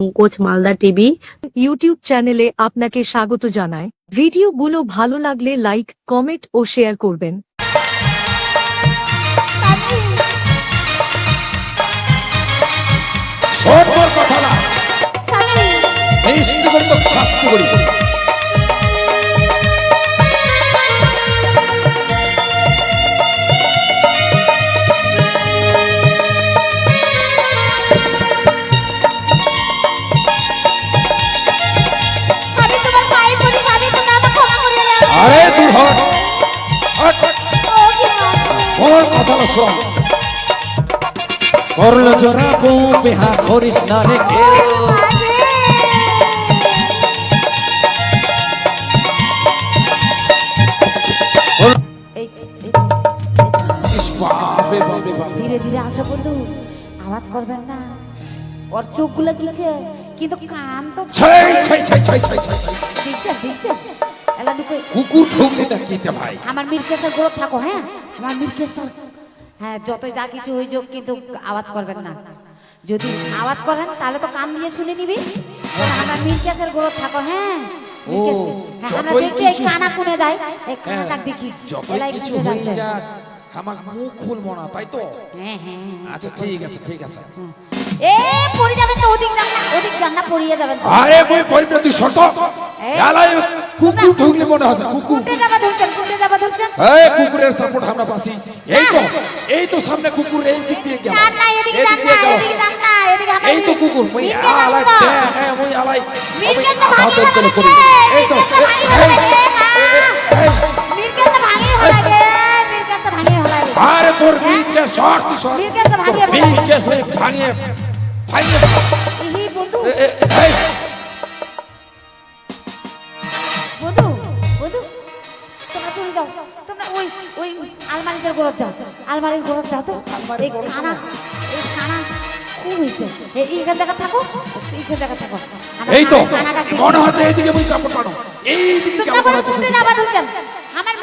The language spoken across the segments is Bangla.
পঙ্কজ মালদা টিভি। ইউটিউব চ্যানেলে আপনাকে স্বাগত জানায় ভিডিওগুলো ভালো লাগলে লাইক কমেন্ট ও শেয়ার করবেন। শাস্তি করি। করল জোরাবো বিহা করিস না রে ধীরে ধীরে আসো বন্ধু আওয়াজ করবেন না। ওর চোখগুলো কিছে কিন্তু কান তো কুকুর ঠুকলে না কিতে আমার মির্কেশের গোড় থাকো হ্যাঁ? আমার মিরকেসটা হ্যাঁ যতই যা কিছু হয়ে যাক কিন্তু আওয়াজ করবেন না। যদি আওয়াজ করেন তাহলে তো কান দিয়ে শুনে নিবি। আমার মিরকেসের গোলক থাকো হ্যাঁ মিরকেস হ্যাঁ আমরা দেখি এই কানা কোনে যায় এই হ্যাঁ, কানাটা দেখি যতই কিছু হয়ে যাক আমার মুখ খুলবো না তাই তো? হ্যাঁ হ্যাঁ হ্যাঁ। আচ্ছা ঠিক আছে ঠিক আছে। এ পড়ে যাবেন তো ওদিক যান না ওদিক যান না পড়িয়ে যাবেন আরে মই পরিবে তুই শত। এলাই কুকুর ঠুকলি মনে হচ্ছে কুকুর। যাবা এই কুকুরের সাপোর্ট আমরা পাচ্ছি। এই তো এই তো সামনে কুকুর এই দিক দিয়ে গেল। এই তো কুকুর মই আলাই হ্যাঁ, হ্যাঁ মই আলাই। হাতে করে করি এই তো আরে তোর মির্কে শর্ট শর্ট। মির্কে ভাঙিয়ে ভাঙিয়ে ভাঙিয়ে বন্ধু। এই। ওই ওই আলমারিটার গোড়ত যাও আলমারির গোড়ত যাও তো এই খানা এই খানা খুব হয়েছে। এই এইখান জায়গা থাকো এইখান জায়গা থাকো। এই তো। মনে হচ্ছে এইদিকে মই চাপড় পানো এইদিকে বলে আছে কোনটা যাবা ধরছেন আমার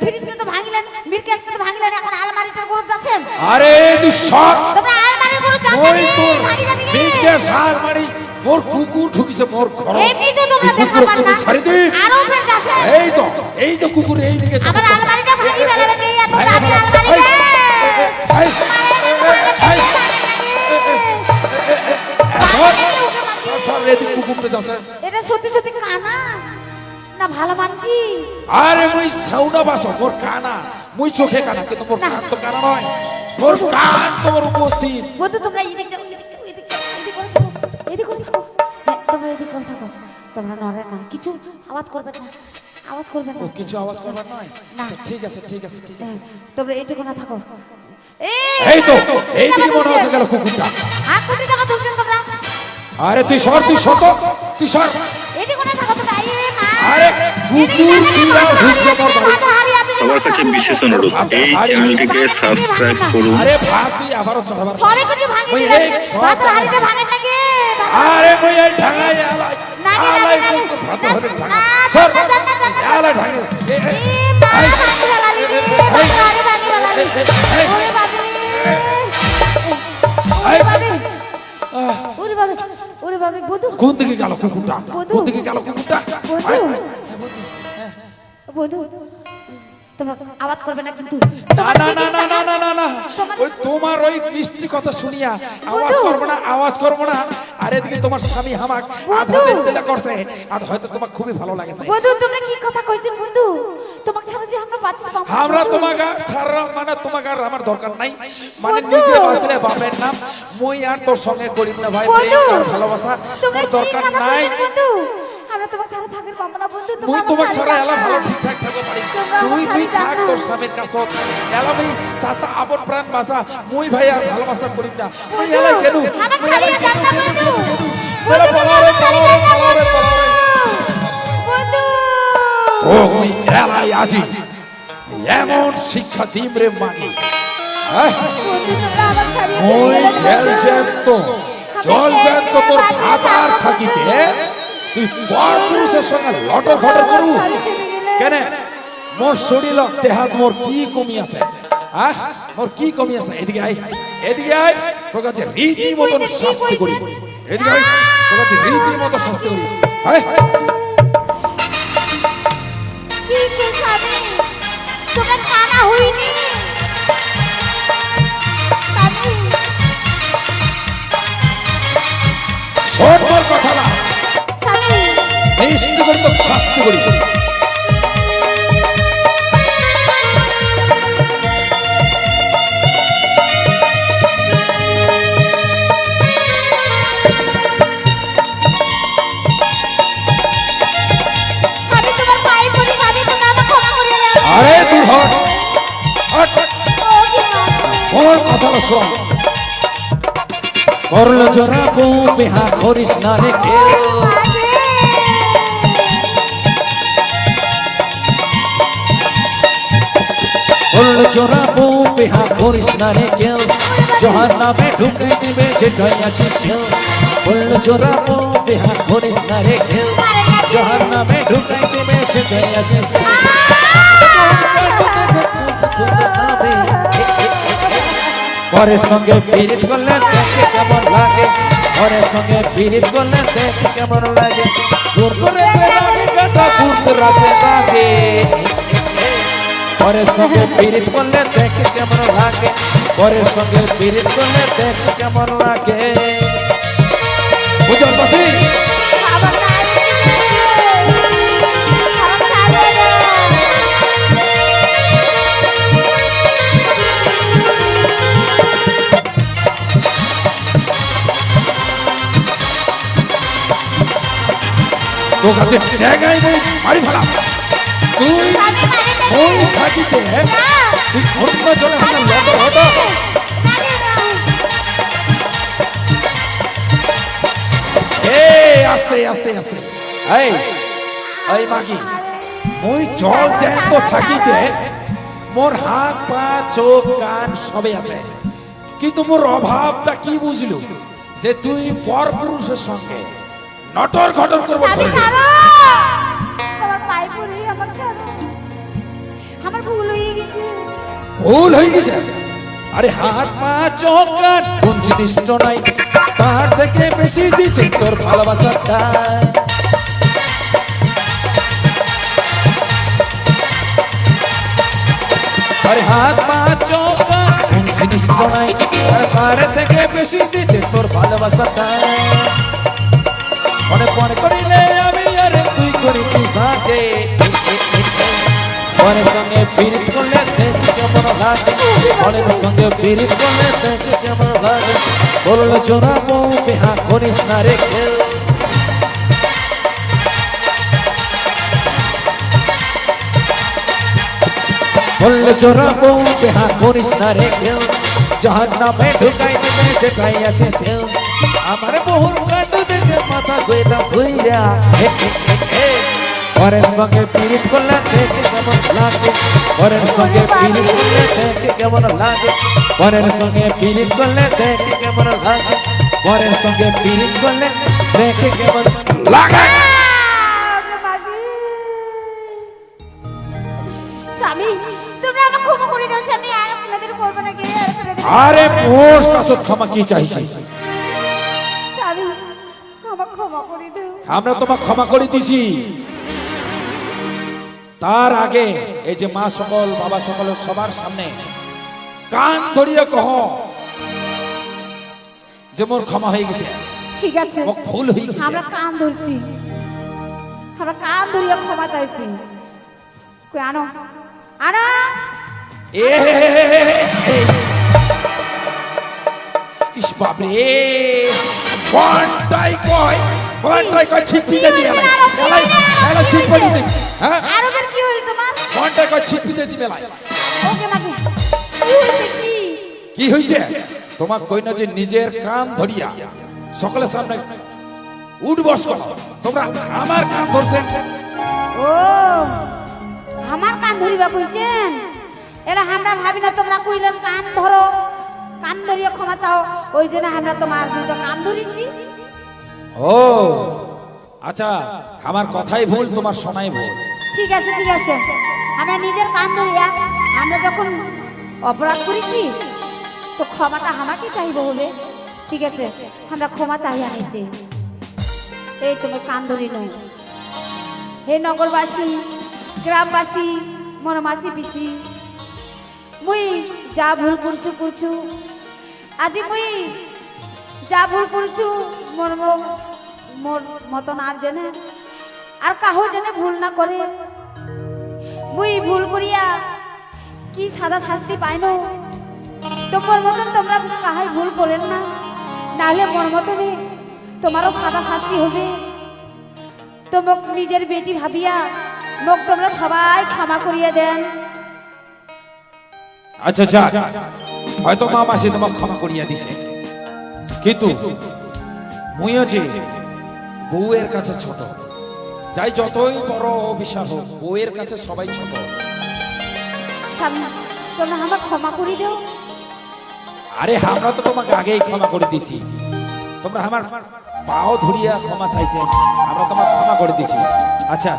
ফ্রিজে তো ভাঙিলেন মিরকেসটা তো ভাঙিলেন এখন আলমারিটার গোড়ত যাচ্ছেন আরে তুই শর্ট তোমরা আলমারির গোড়ত যাও ওই তোর ভাঙি যাবি রে। বিকে সার মারি কুকুর ঠুকিছে মোর ঘর। এমনি তো তোমরা এই দেখা কুকুর না। ছাড়ি দে। আরও ফের যাচ্ছে এই তো এই তো কুকুর এই দিকে আমার আলমারিটা এটা সত্যি সত্যি কানা? না ভালো মানছি। আরে মুই সাউনা বাছো মোর কানা। মুই চোখে কানা কিন্তু মোর কান তো কানা নয়। মোর কান তোমার উপস্থিত। বন্ধু তোমরা এদিক যাও এদিক যাও এদিক যাও এদিক করে থাকো এদিক হ্যাঁ, তোমরা এদিক করে থাকো। তোমরা নড়ে না কিছু আওয়াজ করবে না। আওয়াজ করবে না। ও কিছু আওয়াজ করবার নয় না। ঠিক আছে ঠিক আছে ঠিক আছে। হ্যাঁ, তোমরা এইটুকু না থাকো। এই তো এইদিকে মনে হচ্ছে গেল কুকুরটা। হাত কোটি টাকা ধরছেন তোমরা? আরে তুই সর তুই শত তুই সর। এইটুকু না থাকো তোমরা। এই মা। আরে কুকুর কিরা ঢুকছে মোর বাড়ি সবার কাছে বিশেষ অনুরোধ। এই চ্যানেলটিকে সাবস্ক্রাইব করুন। আরে ভাত তুই আবারও চড়াবার সবে কিছু ভাঙি ওই এই সব ভাতের হাড়িটা ভাঙেন নাকি? আরে এই ঢাঙাই আলাই। ভাত না, ঢাঙা না, সর। আলা ঢাকে কোন দিকে গেল কুকুরটা কোন দিকে গেল কুকুরটা তোমরা আওয়াজ করবে না কিন্তু না না না না না ওই তোমার ওই মিষ্টি কথা শুনিয়া আওয়াজ করব না আওয়াজ করব না। আর এদিকে তোমার স্বামী হামাক আধা করছে। আর হয়তো তোমার খুবই ভালো লাগেছে বধু তোমরা কি কথা কইছেন বন্ধু? তোমাকে ছাড়া যে আমরা বাঁচতে পারব আমরা তোমাকে ছাড়া মানে তোমাকে আর আমার দরকার নাই। মানে বন্ধু। নিজে বাঁচলে বাপের নাম। মই আর তোর সঙ্গে করিব না ভাই ভালোবাসা তোমরা দরকার নাই। বন্ধু? তোমার ছাড়া থাকার বন্ধু তুমি তোমার ছাড়া এলা ভালো ঠিকঠাক থাকো পারি। তুই তুই থাক তোর স্বামীর কাছে। এলা ভাই চাচা আপন প্রাণ বাঁচা। মুই ভাই আর ভালোবাসা করি না। তুই এলা কেন? আমার না বন্ধু। বন্ধু ও এলাই আজি। এমন শিক্ষা দিম রে মানি। ওই জল জল তো তোর খাতা আর থাকিতে তুই পর পুরুষের সঙ্গে লটর ফটর করু। কেন? মোর শরীর দেহাত মোর কি কমি আছে? হ্যাঁ মোর কি কমি আছে? এদিকে আয়। এদিকে আয়। তোর কাছে রীতি মতন শাস্তি করি? এদিকে আয়। রীতি মতো শাস্তি করি। হায়, দাও আরে দূর হট হট ও কি মা মোর কথা না শোন। করল জোরা বউ বিহা করিস না রে কেউ করল জোরা বউ বিহা করিস না রে কেউ জহার নামে ঢুকে দিবে যেটাই আছে সেও করল জোরা বউ বিহা করিস না রে কেউ জহার নামে ঢুকে দিবে যেটাই আছে সেও পরের সঙ্গে পিরিত করলে দেখে কেমন লাগে পরের সঙ্গে পিরিত করলে দেখে কেমন লাগে দূর করে রানী কাটা দূর রাতে লাগে পরের সঙ্গে পিরিত করলে দেখে কেমন লাগে। পরের সঙ্গে পিরিত করলে দেখে কেমন লাগে। বুঝল বসি? আমার নাই আমার ছাড়বে তো কাছে জায়গায় নেই মারি ভালা তুই স্বামী না ওই থাকিতে তুই অন্য জনে হাতে? লড় হতো আস্তে আস্তে আস্তে। এই এই মাগি মুই জল জ্যান্ত থাকিতে মোর হাত পা চোখ কান সবে আছে। কিন্তু মোর অভাবটা কি বুঝলু যে তুই পর পুরুষের সঙ্গে নটর ঘটর করব ভুল হয়ে গেছে। আরে হাত, পা, চোখ, কান জিনিস নাই। তার থেকে বেশি দিছে তোর ভালোবাসাটা আরে হাত, পা, চোখ, কান জিনিস নাই। তার থেকে বেশি দিছে তোর ভালোবাসাটা মনে মনে করিলে লাগে মনের সঙ্গে পীড়িত করলে দেখি কেমন লাগে বলল, জোড়া বউ, বিহা করিস না রে বললে, জোড়া বউ, বিহা করিস না রে যাহার নামে ঢুকাই দেবে যেটাই আছে সেও আমার বহুর কাণ্ড দেখে মাথা গইরা ঘুইরা পরের সঙ্গে পীড়িত করলে দেখে কেমন লাগে। পরের সঙ্গে পীড়িত করলে দেখে কেমন লাগে। পরের সঙ্গে পীড়িত করলে দেখে কেমন লাগে। পরের সঙ্গে পীড়িত করলে দেখে কেমন লাগে। স্বামী তোমরা আমাকে ক্ষমা করে দাও স্বামী আর আপনাদের করব না কে? আর আপনাদের আরে মোর কাছে ক্ষমা কি চাইছি? স্বামী আমাকে ক্ষমা করে দাও। আমরা তোমাকে ক্ষমা করে দিছি। তার আগে এই যে মা সকল বাবা সকলের সবার সামনে কান ধরিয়ে কহ যে মোর ক্ষমা হয়ে গেছে ঠিক আছে ভুল হয়ে গেছে আমরা কান ধরছি আমরা কান ধরিয়া ক্ষমা চাইছি কই আনো আনো এ ইস বাপরে কোনটাই কয় কোনটাই কয় ছিটছিটে দিয়ে লাই লাই লাই ছিটপে দিতে হ্যাঁ কি হইল তোমার? কোনটাই কয় দিবে লাই ওকে মাকে কি হইছে? তোমার কই না যে নিজের কান ধরিয়া সকলের সামনে উঠ বস করো। তোমরা আমার ধরছেন। ও আমার কান ধরিবা কইছেন? এলা আমরা ভাবি না তোমরা কইলেন কান ধরো কান ধরিয়া ক্ষমা চাও। ওই জন্য আমরা তোমার দুটো কান ধরিছি। ও আচ্ছা আমার কথাই ভুল তোমার শোনাই ভুল। ঠিক আছে ঠিক আছে। আমরা নিজের কান ধরিয়া, আমরা যখন অপরাধ করেছি, তো ক্ষমাটা আমাকে চাইব বলে ঠিক আছে, আমরা ক্ষমা চাই আনিছি এই তোমার কান ধরি নয় হে নগরবাসী, গ্রামবাসী মোর মাসি পিসি, মুই যা ভুল করছু করছু। আজি মুই যা ভুল করছু মোর মোর মতন আর জেনে আর কাহো জেনে ভুল না করে। বুই, ভুল করিয়া কি সাদা শাস্তি পাই না তোমার মতন তোমরা কাহাই ভুল করেন না। নাহলে মোর মতনই তোমারও সাদা শাস্তি হবে। তোমাক নিজের বেটি ভাবিয়া মোক তোমরা সবাই ক্ষমা করিয়া দেন। আচ্ছা যা হয়তো মা মাসি তোমাকে ক্ষমা করিয়া দিছে। কিন্তু মুইও যে বউয়ের কাছে ছোট। যাই যতই বড় অভিশাপ হোক বউয়ের কাছে সবাই ছোট। তোমরা আমার ক্ষমা করি দেও। আরে আমরা তো তোমাকে আগেই ক্ষমা করে দিছি তোমরা আমার পাও ধরিয়া ক্ষমা চাইছে আমরা তোমাকে ক্ষমা করে দিছি আচ্ছা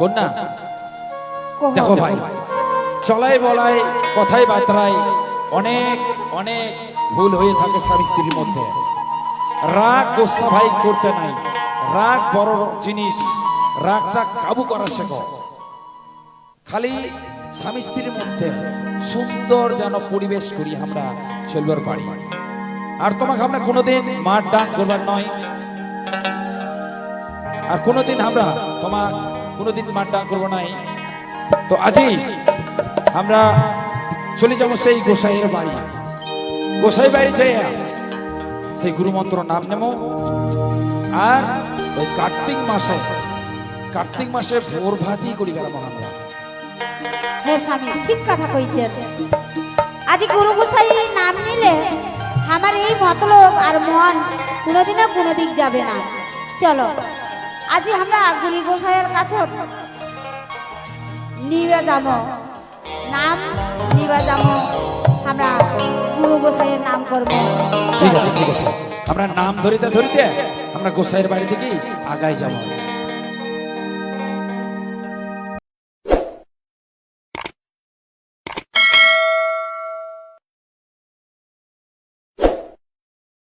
কন্যা দেখো ভাই চলাই বলাই কথাই বার্তায় অনেক অনেক ভুল হয়ে থাকে স্বামী স্ত্রীর মধ্যে। রাগ গোসা ভাই করতে নাই। রাগ বড় জিনিস। রাগটা কাবু করা শেখো। খালি স্বামী স্ত্রীর মধ্যে সুন্দর যেন পরিবেশ করি আমরা চলবার পারি আর তোমাকে আমরা কোনোদিন মার ডাক করবার নয়। আর কোনোদিন আমরা তোমার কোনোদিন মার ডাক করব নাই। তো আজই আমরা চলে যাব সেই গোসাইয়ের বাড়ি। গোসাই বাড়ি যাইয়া সেই গুরুমন্ত্র নাম নেব। আর ওই কার্তিক মাসে কার্তিক মাসে ভোর ভাতি করি গেলাম আমরা। হ্যাঁ স্বামী ঠিক কথা কইছেন আজ গুরু গোসাই নাম নিলে আমার এই মতলব আর মন কোনোদিনও কোনো দিক যাবে না। চলো আজ আমরা গুরি গোসাইয়ের কাছে নিয়ে যাব। নাম নিয়ে যাব। আমরা গুরু গোসাইয়ের নাম করব। ঠিক আছে ঠিক আছে। আমরা নাম ধরিতে ধরিতে আমরা গোসাইয়ের বাড়ি থেকে আগাই যাব।